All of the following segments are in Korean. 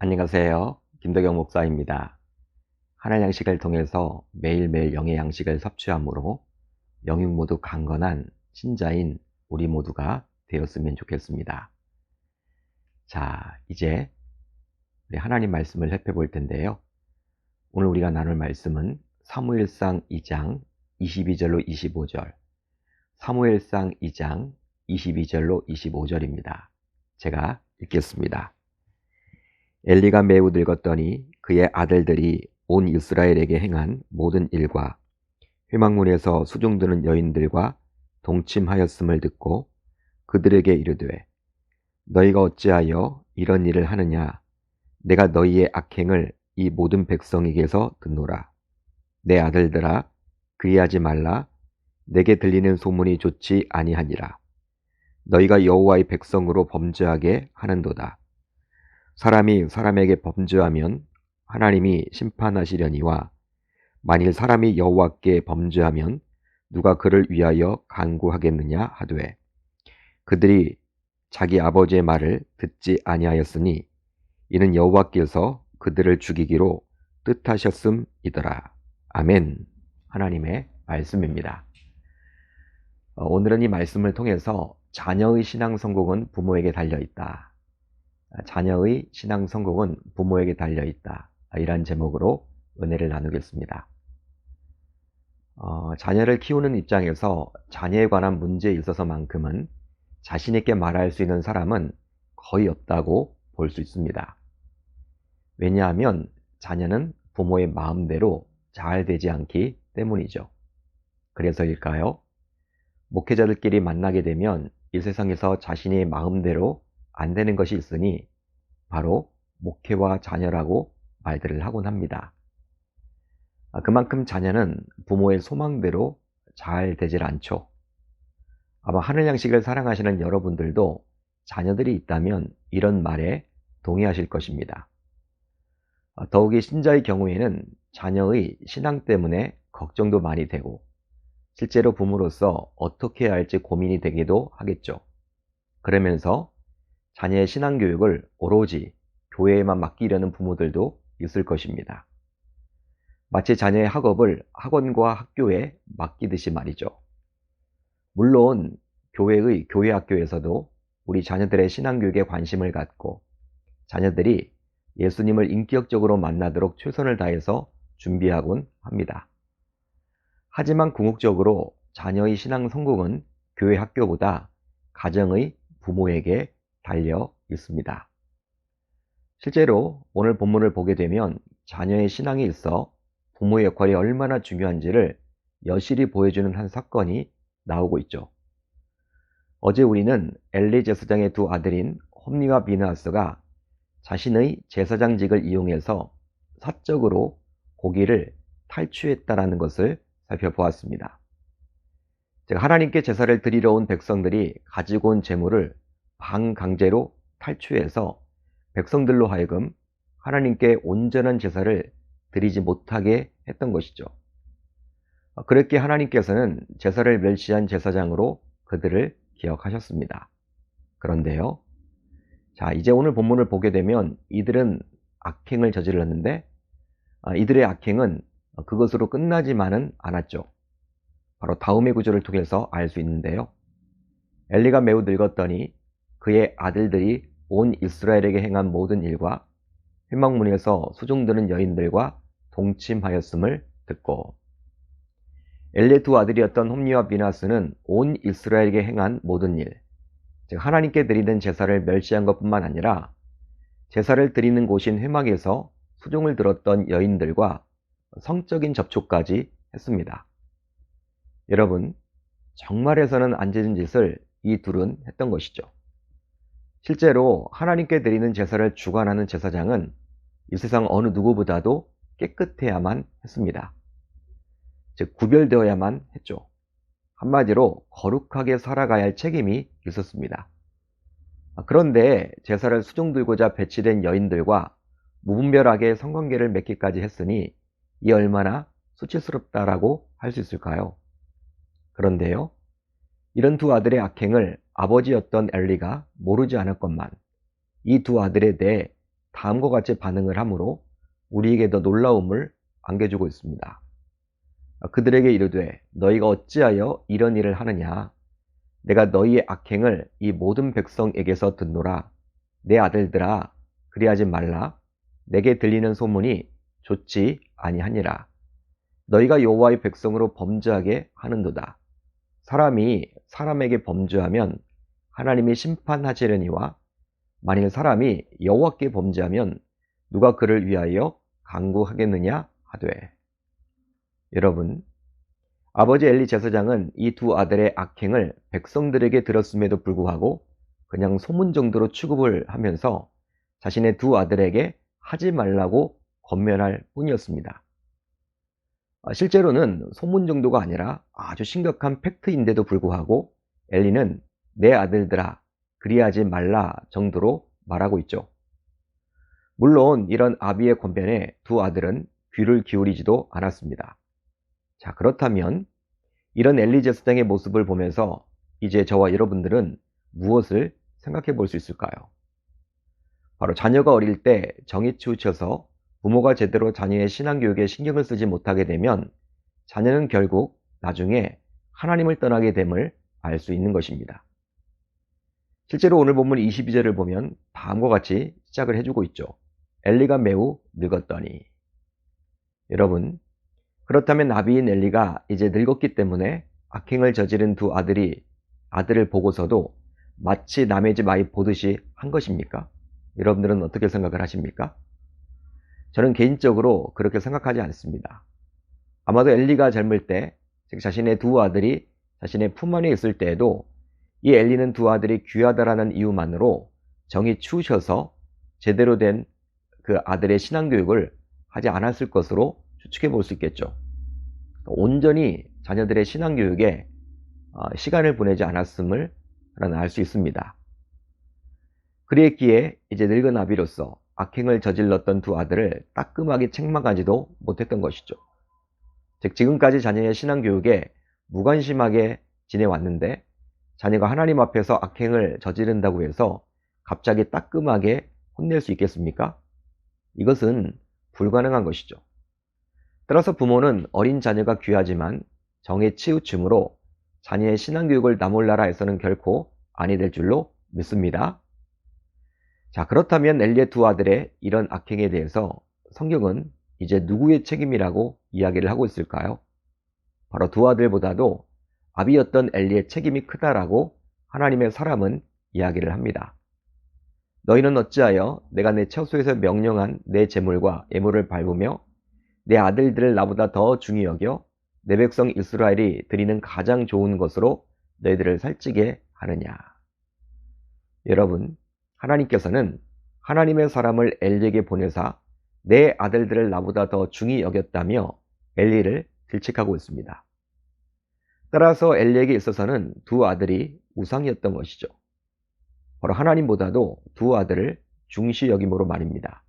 안녕하세요. 김덕영 목사입니다. 하나님 양식을 통해서 매일매일 영의 양식을 섭취함으로 영육 모두 강건한 신자인 우리 모두가 되었으면 좋겠습니다. 자, 이제 우리 하나님 말씀을 살펴볼 텐데요. 오늘 우리가 나눌 말씀은 사무엘상 2장 22절로 25절, 사무엘상 2장 22절로 25절입니다. 제가 읽겠습니다. 엘리가 매우 늙었더니 그의 아들들이 온 이스라엘에게 행한 모든 일과 회막문에서 수종드는 여인들과 동침하였음을 듣고 그들에게 이르되 너희가 어찌하여 이런 일을 하느냐? 내가 너희의 악행을 이 모든 백성에게서 듣노라. 내 아들들아 그리하지 말라. 내게 들리는 소문이 좋지 아니하니라. 너희가 여호와의 백성으로 범죄하게 하는도다 사람이 사람에게 범죄하면 하나님이 심판하시려니와 만일 사람이 여호와께 범죄하면 누가 그를 위하여 간구하겠느냐 하되 그들이 자기 아버지의 말을 듣지 아니하였으니 이는 여호와께서 그들을 죽이기로 뜻하셨음이더라. 아멘. 하나님의 말씀입니다. 어, 오늘은 이 말씀을 통해서 자녀의 신앙 성공은 부모에게 달려 있다. 자녀의 신앙 성공은 부모에게 달려 있다. 이란 제목으로 은혜를 나누겠습니다. 어, 자녀를 키우는 입장에서 자녀에 관한 문제에 있어서만큼은 자신있게 말할 수 있는 사람은 거의 없다고 볼 수 있습니다. 왜냐하면 자녀는 부모의 마음대로 잘 되지 않기 때문이죠. 그래서일까요? 목회자들끼리 만나게 되면 이 세상에서 자신의 마음대로 안 되는 것이 있으니 바로 목회와 자녀라고 말들을 하곤 합니다. 아, 그만큼 자녀는 부모의 소망대로 잘 되질 않죠. 아마 하늘 양식을 사랑하시는 여러분들도 자녀들이 있다면 이런 말에 동의하실 것입니다. 아, 더욱이 신자의 경우에는 자녀의 신앙 때문에 걱정도 많이 되고 실제로 부모로서 어떻게 해야 할지 고민이 되기도 하겠죠. 그러면서 자녀의 신앙 교육을 오로지 교회에만 맡기려는 부모들도 있을 것입니다. 마치 자녀의 학업을 학원과 학교에 맡기듯이 말이죠. 물론 교회의 교회 학교에서도 우리 자녀들의 신앙교육에 관심을 갖고 자녀들이 예수님을 인격적으로 만나도록 최선을 다해서 준비하곤 합니다. 하지만 궁극적으로 자녀의 신앙 성공은 교회 학교보다 가정의 부모에게 달려 있습니다. 실제로 오늘 본문을 보게 되면 자녀의 신앙에 있어 부모의 역할이 얼마나 중요한지를 여실히 보여주는 한 사건이 나오고 있죠. 어제 우리는 엘리 제사장의 두 아들인 홈리와 비나스가 자신의 제사장직을 이용해서 사적으로 고기를 탈취했다라는 것을 살펴보았습니다. 즉 하나님께 제사를 드리러 온 백성들이 가지고 온 재물을 반강제로 탈취해서 백성들로 하여금 하나님께 온전한 제사를 드리지 못하게 했던 것이죠. 그렇게 하나님께서는 제사를 멸시한 제사장으로 그들을 기억하셨습니다. 그런데요. 자, 이제 오늘 본문을 보게 되면 이들은 악행을 저질렀는데 아, 이들의 악행은 그것으로 끝나지만은 않았죠. 바로 다음의 구절을 통해서 알 수 있는데요. 엘리가 매우 늙었더니 그의 아들들이 온 이스라엘에게 행한 모든 일과 회막문에서 수종드는 여인들과 동침하였음을 듣고 엘리의 두 아들이었던 홈리와 비나스는 온 이스라엘에게 행한 모든 일, 즉 하나님께 드리는 제사를 멸시한 것뿐만 아니라 제사를 드리는 곳인 회막에서 수종을 들었던 여인들과 성적인 접촉까지 했습니다. 여러분, 정말에서는 안 되는 짓을 이 둘은 했던 것이죠. 실제로 하나님께 드리는 제사를 주관하는 제사장은 이 세상 어느 누구보다도 깨끗해야만 했습니다. 즉, 구별되어야만 했죠. 한마디로 거룩하게 살아가야 할 책임이 있었습니다. 그런데 제사를 수종 들고자 배치된 여인들과 무분별하게 성관계를 맺기까지 했으니 이 얼마나 수치스럽다라고 할 수 있을까요? 그런데요, 이런 두 아들의 악행을 아버지였던 엘리가 모르지 않았건만 이 두 아들에 대해 다음과 같이 반응을 하므로 우리에게 더 놀라움을 안겨주고 있습니다. 그들에게 이르되 너희가 어찌하여 이런 일을 하느냐? 내가 너희의 악행을 이 모든 백성에게서 듣노라. 내 아들들아 그리하지 말라. 내게 들리는 소문이 좋지 아니하니라. 너희가 여호와의 백성으로 범죄하게 하는도다. 사람이 사람에게 범죄하면 하나님이 심판하시려니와 만일 사람이 여호와께 범죄하면 누가 그를 위하여 강구하겠느냐 하되 여러분 아버지 엘리 제사장은 이 두 아들의 악행을 백성들에게 들었음에도 불구하고 그냥 소문 정도로 취급을 하면서 자신의 두 아들에게 하지 말라고 권면할 뿐이었습니다. 아, 실제로는 소문 정도가 아니라 아주 심각한 팩트인데도 불구하고 엘리는 내 아들들아 그리하지 말라 정도로 말하고 있죠. 물론 이런 아비의 권변에 두 아들은 귀를 기울이지도 않았습니다. 자, 그렇다면 이런 엘리 제 스당의 모습을 보면서 이제 저와 여러분들은 무엇을 생각해 볼 수 있을까요? 바로 자녀가 어릴 때 정이 치우쳐서 부모가 제대로 자녀의 신앙교육에 신경을 쓰지 못하게 되면 자녀는 결국 나중에 하나님을 떠나게 됨을 알 수 있는 것입니다. 실제로 오늘 본문 22절을 보면 다음과 같이 시작을 해주고 있죠. 엘리가 매우 늙었더니 여러분 그렇다면 나비인 엘리가 이제 늙었기 때문에 악행을 저지른 두 아들이 아들을 보고서도 마치 남의 집 아이 보듯이 한 것입니까? 여러분들은 어떻게 생각을 하십니까? 저는 개인적으로 그렇게 생각하지 않습니다. 아마도 엘리가 젊을 때, 즉 자신의 두 아들이 자신의 품 안에 있을 때에도 이 엘리는 두 아들이 귀하다라는 이유만으로 정이 추우셔서 제대로 된 그 아들의 신앙교육을 하지 않았을 것으로 추측해 볼 수 있겠죠. 온전히 자녀들의 신앙교육에 어, 시간을 보내지 않았음을 알 수 있습니다. 그랬기에 이제 늙은 아비로서 악행을 저질렀던 두 아들을 따끔하게 책망하지도 못했던 것이죠. 즉 지금까지 자녀의 신앙 교육에 무관심하게 지내왔는데 자녀가 하나님 앞에서 악행을 저지른다고 해서 갑자기 따끔하게 혼낼 수 있겠습니까? 이것은 불가능한 것이죠. 따라서 부모는 어린 자녀가 귀하지만 정에 치우침으로 자녀의 신앙교육을 나몰라라에서는 결코 아니 될 줄로 믿습니다. 자, 그렇다면 엘리의 두 아들의 이런 악행에 대해서 성경은 이제 누구의 책임이라고 이야기를 하고 있을까요? 바로 두 아들보다도 아비였던 엘리의 책임이 크다라고 하나님의 사람은 이야기를 합니다. 너희는 어찌하여 내가 내 처소에서 명령한 내 재물과 예물을 밟으며 내 아들들을 나보다 더 중히 여겨 내 백성 이스라엘이 드리는 가장 좋은 것으로 너희들을 살찌게 하느냐. 여러분, 하나님께서는 하나님의 사람을 엘리에게 보내사 내 아들들을 나보다 더 중히 여겼다며 엘리를 질책하고 있습니다. 따라서 엘리에게 있어서는 두 아들이 우상이었던 것이죠. 바로 하나님보다도 두 아들을 중시 여김으로 말입니다.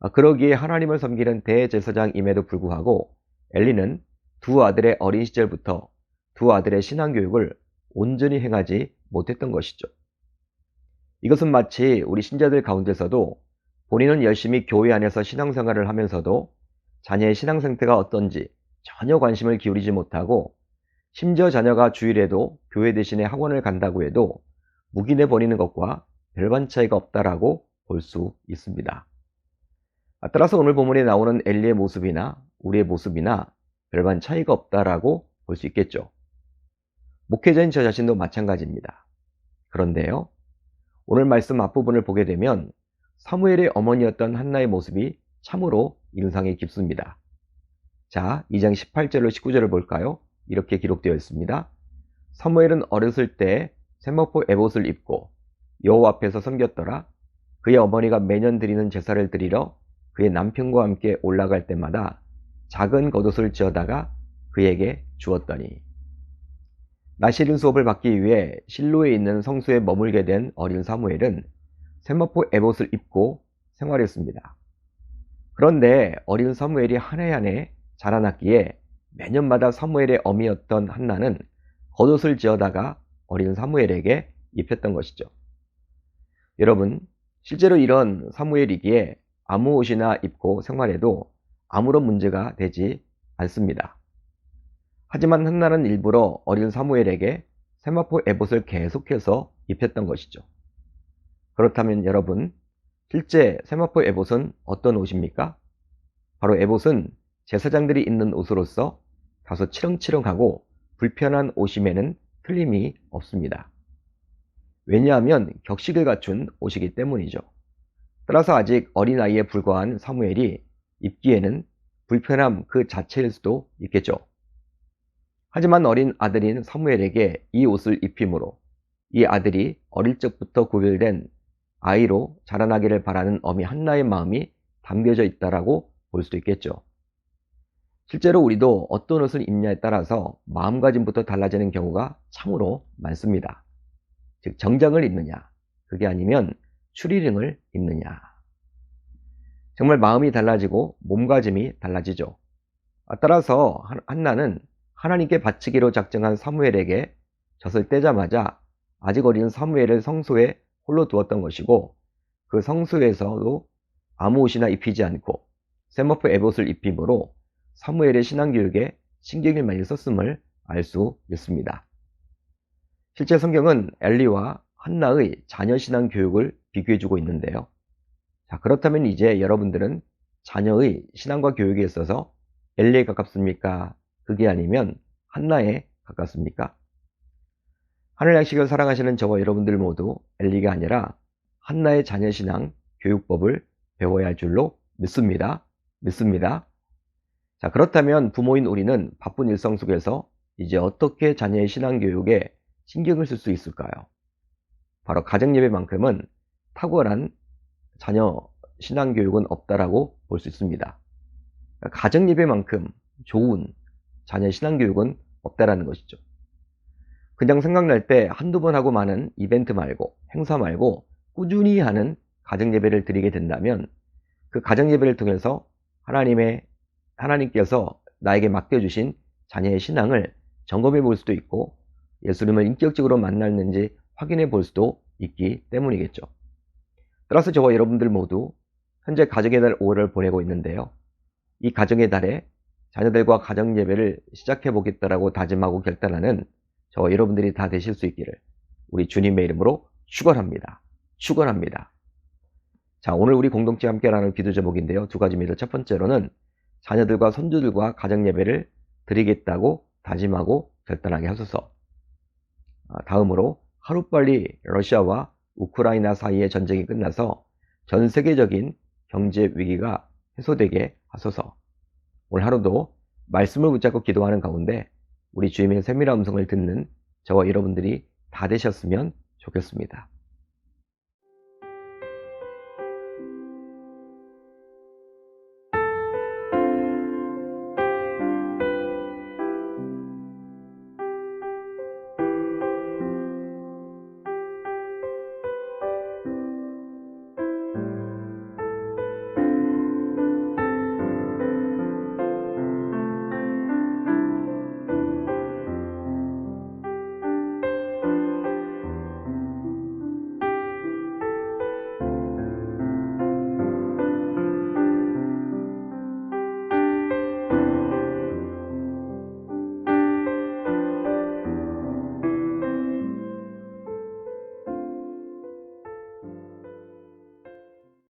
아, 그러기에 하나님을 섬기는 대제사장임에도 불구하고 엘리는 두 아들의 어린 시절부터 두 아들의 신앙교육을 온전히 행하지 못했던 것이죠. 이것은 마치 우리 신자들 가운데서도 본인은 열심히 교회 안에서 신앙생활을 하면서도 자녀의 신앙 상태가 어떤지 전혀 관심을 기울이지 못하고 심지어 자녀가 주일에도 교회 대신에 학원을 간다고 해도 묵인해 버리는 것과 별반 차이가 없다라고 볼 수 있습니다. 아, 따라서 오늘 본문에 나오는 엘리의 모습이나 우리의 모습이나 별반 차이가 없다라고 볼 수 있겠죠. 목회자인 저 자신도 마찬가지입니다. 그런데요, 오늘 말씀 앞부분을 보게 되면 사무엘의 어머니였던 한나의 모습이 참으로 인상이 깊습니다. 자, 2장 18절로 19절을 볼까요? 이렇게 기록되어 있습니다. 사무엘은 어렸을 때 세마포 에봇을 입고 여호와 앞에서 섬겼더라. 그의 어머니가 매년 드리는 제사를 드리러 그의 남편과 함께 올라갈 때마다 작은 겉옷을 지어다가 그에게 주었더니 나시린 수업을 받기 위해 실로에 있는 성수에 머물게 된 어린 사무엘은 세마포 에봇을 입고 생활했습니다. 그런데 어린 사무엘이 한 해 한 해 자라났기에 매년마다 사무엘의 어미였던 한나는 겉옷을 지어다가 어린 사무엘에게 입혔던 것이죠. 여러분, 실제로 이런 사무엘이기에 아무 옷이나 입고 생활해도 아무런 문제가 되지 않습니다. 하지만 한나는 일부러 어린 사무엘에게 세마포 에봇을 계속해서 입혔던 것이죠. 그렇다면 여러분, 실제 세마포 에봇은 어떤 옷입니까? 바로 에봇은 제사장들이 입는 옷으로서 다소 치렁치렁하고 불편한 옷임에는 틀림이 없습니다. 왜냐하면 격식을 갖춘 옷이기 때문이죠. 따라서 아직 어린아이에 불과한 사무엘이 입기에는 불편함 그 자체일 수도 있겠죠. 하지만 어린 아들인 사무엘에게 이 옷을 입힘으로 이 아들이 어릴 적부터 구별된 아이로 자라나기를 바라는 어미 한나의 마음이 담겨져 있다라고 볼 수도 있겠죠. 실제로 우리도 어떤 옷을 입냐에 따라서 마음가짐부터 달라지는 경우가 참으로 많습니다. 즉 정장을 입느냐, 그게 아니면 추리링을 입느냐. 정말 마음이 달라지고 몸가짐이 달라지죠. 아, 따라서 한나는 하나님께 바치기로 작정한 사무엘에게 젖을 떼자마자 아직 어린 사무엘을 성소에 홀로 두었던 것이고 그 성소에서도 아무 옷이나 입히지 않고 세머프 에봇을 입힘으로 사무엘의 신앙교육에 신경을 많이 썼음을 알 수 있습니다. 실제 성경은 엘리와 한나의 자녀 신앙 교육을 비교해주고 있는데요. 자, 그렇다면 이제 여러분들은 자녀의 신앙과 교육에 있어서 엘리에 가깝습니까? 그게 아니면 한나에 가깝습니까? 하늘 양식을 사랑하시는 저와 여러분들 모두 엘리가 아니라 한나의 자녀 신앙 교육법을 배워야 할 줄로 믿습니다. 믿습니다. 자, 그렇다면 부모인 우리는 바쁜 일상 속에서 이제 어떻게 자녀의 신앙 교육에 신경을 쓸 수 있을까요? 바로 가정 예배만큼은 탁월한 자녀 신앙 교육은 없다라고 볼 수 있습니다. 가정 예배만큼 좋은 자녀 신앙 교육은 없다라는 것이죠. 그냥 생각날 때 한두 번 하고 많은 이벤트 말고 행사 말고 꾸준히 하는 가정예배를 드리게 된다면 그 가정예배를 통해서 하나님의 하나님께서 나에게 맡겨주신 자녀의 신앙을 점검해 볼 수도 있고 예수님을 인격적으로 만났는지 확인해 볼 수도 있기 때문이겠죠. 따라서 저와 여러분들 모두 현재 가정의 달 5월을 보내고 있는데요. 이 가정의 달에 자녀들과 가정 예배를 시작해 보겠다라고 다짐하고 결단하는 저와 여러분들이 다 되실 수 있기를 우리 주님의 이름으로 축원합니다. 축원합니다. 자, 오늘 우리 공동체 함께 나눌 기도 제목인데요. 두 가지입니다. 첫 번째로는 자녀들과 손주들과 가정 예배를 드리겠다고 다짐하고 결단하게 하소서. 아, 다음으로 하루빨리 러시아와 우크라이나 사이의 전쟁이 끝나서 전 세계적인 경제 위기가 해소되게 하소서. 오늘 하루도 말씀을 붙잡고 기도하는 가운데 우리 주님의 세밀한 음성을 듣는 저와 여러분들이 다 되셨으면 좋겠습니다.